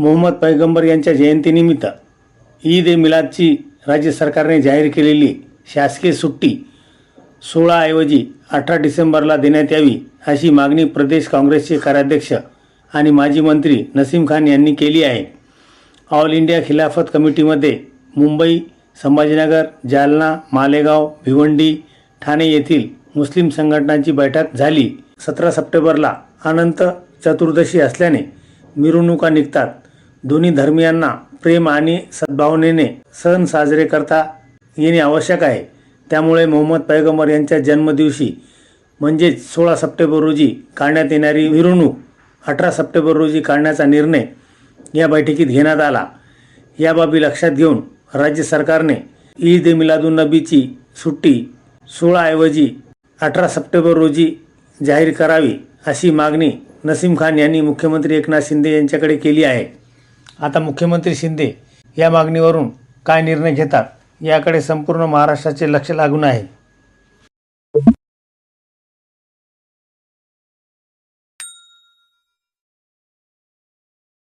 मोहम्मद पैगंबर यांच्या जयंतीनिमित्त ईद ए मिलादची राज्य सरकारने जाहीर केलेली शासकीय सुट्टी सोळाऐवजी अठरा डिसेंबरला देण्यात यावी अशी मागणी प्रदेश काँग्रेसचे कार्याध्यक्ष आणि माजी मंत्री नसीम खान यांनी केली आहे. ऑल इंडिया खिलाफत कमिटीमध्ये मुंबई संभाजीनगर जालना मालेगाव भिवंडी ठाणे येथील मुस्लिम संघटनांची बैठक झाली. सतरा सप्टेंबरला अनंत चतुर्दशी असल्याने मिरवणुका निघतात. दोन्ही धर्मियांना प्रेम आणि सद्भावनेने सण साजरे करता येणे आवश्यक आहे. त्यामुळे मोहम्मद पैगंबर यांच्या जन्मदिवशी म्हणजेच सोळा सप्टेंबर रोजी काढण्यात येणारी मिरवणूक अठरा सप्टेंबर रोजी काढण्याचा निर्णय या बैठकीत घेण्यात आला. या बाबी लक्षात घेऊन राज्य सरकारने ईद ए मिलादुन्नबीची सुट्टी सोळाऐवजी अठरा सप्टेंबर रोजी जाहीर करावी अशी मागणी नसीम खान यांनी मुख्यमंत्री एकनाथ शिंदे यांच्याकडे केली आहे. आता मुख्यमंत्री शिंदे या मागणीवरून काय निर्णय घेतात याकडे संपूर्ण महाराष्ट्राचे लक्ष लागून आहे.